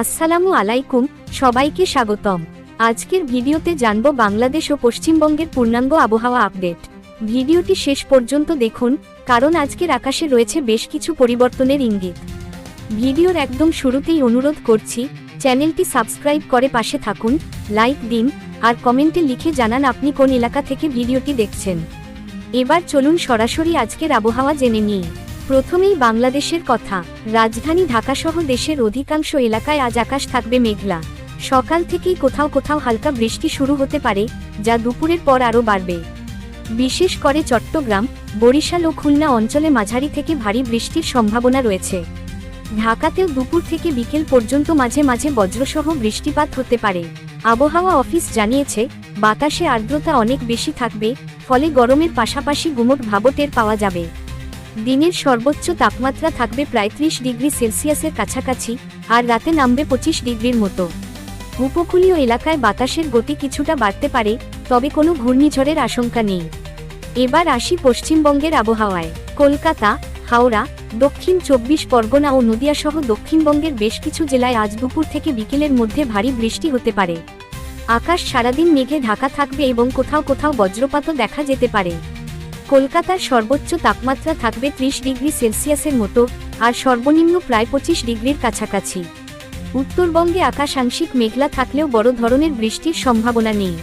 আসসালামু আলাইকুম, সবাইকে স্বাগতম। আজকের ভিডিওতে জানব বাংলাদেশ ও পশ্চিমবঙ্গের পূর্ণাঙ্গ আবহাওয়া আপডেট। ভিডিওটি শেষ পর্যন্ত দেখুন, কারণ আজকের আকাশে রয়েছে বেশ কিছু পরিবর্তনের ইঙ্গিত। ভিডিওর একদম শুরুতেই অনুরোধ করছি, চ্যানেলটি সাবস্ক্রাইব করে পাশে থাকুন, লাইক দিন, আর কমেন্টে লিখে জানান আপনি কোন এলাকা থেকে ভিডিওটি দেখছেন। এবার চলুন সরাসরি আজকের আবহাওয়া জেনে নিই। প্রথমেই বাংলাদেশের কথা, রাজধানী ঢাকাসহ দেশের অধিকাংশ এলাকায় আজ আকাশ থাকবে মেঘলা। সকাল থেকেই কোথাও কোথাও হালকা বৃষ্টি শুরু হতে পারে, যা দুপুরের পর আরও বাড়বে। বিশেষ করে চট্টগ্রাম, বরিশাল ও খুলনা অঞ্চলে মাঝারি থেকে ভারী বৃষ্টির সম্ভাবনা রয়েছে। ঢাকাতেও দুপুর থেকে বিকেল পর্যন্ত মাঝে মাঝে বজ্রসহ বৃষ্টিপাত হতে পারে। আবহাওয়া অফিস জানিয়েছে, বাতাসে আর্দ্রতা অনেক বেশি থাকবে, ফলে গরমের পাশাপাশি গুমট ভাবও টের পাওয়া যাবে। দিনের সর্বোচ্চ তাপমাত্রা থাকবে প্রায় ত্রিশ ডিগ্রি সেলসিয়াসের কাছাকাছি, আর রাতে নামবে পঁচিশ ডিগ্রির মতো। উপকূলীয় এলাকায় বাতাসের গতি কিছুটা বাড়তে পারে, তবে কোনো ঘূর্ণিঝড়ের আশঙ্কা নেই। এবার আসি পশ্চিমবঙ্গের আবহাওয়ায়। কলকাতা, হাওড়া, দক্ষিণ চব্বিশ পরগনা ও নদিয়াসহ দক্ষিণবঙ্গের বেশ কিছু জেলায় আজ দুপুর থেকে বিকেলের মধ্যে ভারী বৃষ্টি হতে পারে। আকাশ সারাদিন মেঘে ঢাকা থাকবে এবং কোথাও কোথাও বজ্রপাতও দেখা যেতে পারে। কলকাতার সর্বোচ্চ তাপমাত্রা থাকবে ত্রিশ ডিগ্রি সেলসিয়াসের মতো, আর সর্বনিম্ন প্রায় পঁচিশ ডিগ্রির কাছাকাছি। উত্তরবঙ্গে আকাশ আংশিক মেঘলা থাকলেও বড় ধরনের বৃষ্টির সম্ভাবনা নেই।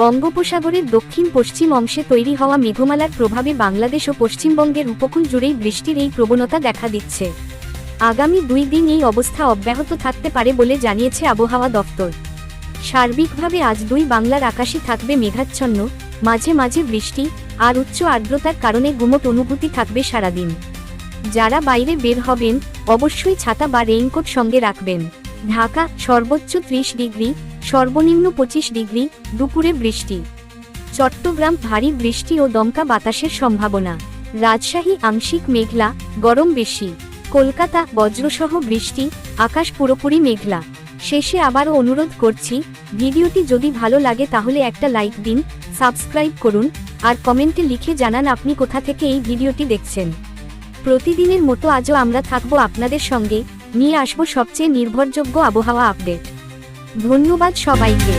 বঙ্গোপসাগরের দক্ষিণ পশ্চিম অংশে তৈরি হওয়া মেঘমালার প্রভাবে বাংলাদেশ ও পশ্চিমবঙ্গের উপকূল জুড়েই বৃষ্টির এই প্রবণতা দেখা দিচ্ছে। আগামী দুই দিন এই অবস্থা অব্যাহত থাকতে পারে বলে জানিয়েছে আবহাওয়া দফতর। সার্বিকভাবে আজ দুই বাংলার আকাশে থাকবে মেঘাচ্ছন্ন, মাঝে মাঝে বৃষ্টি আর উচ্চ আর্দ্রতার কারণে গুমট অনুভূতি থাকবে সারাদিন। যারা বাইরে বের হবেন, অবশ্যই ছাতা বা রেইনকোট সঙ্গে রাখবেন। ঢাকা, সর্বোচ্চ ত্রিশ ডিগ্রি, সর্বনিম্ন পঁচিশ ডিগ্রি, দুপুরে বৃষ্টি। চট্টগ্রাম, ভারী বৃষ্টি ও দমকা বাতাসের সম্ভাবনা। রাজশাহী, আংশিক মেঘলা, গরম বেশি। কলকাতা, বজ্রসহ বৃষ্টি, আকাশ পুরোপুরি মেঘলা। শেষে আবারও অনুরোধ করছি, ভিডিওটি যদি ভালো লাগে তাহলে একটা লাইক দিন সাবস্ক্রাইব করুন আর কমেন্টে লিখে জানান আপনি কোথা থেকে এই ভিডিওটি দেখছেন। প্রতিদিনের মতো আজও আমরা থাকব আপনাদের সঙ্গে, নিয়ে আসব সবচেয়ে নির্ভরযোগ্য আবহাওয়া আপডেট। ধন্যবাদ সবাইকে।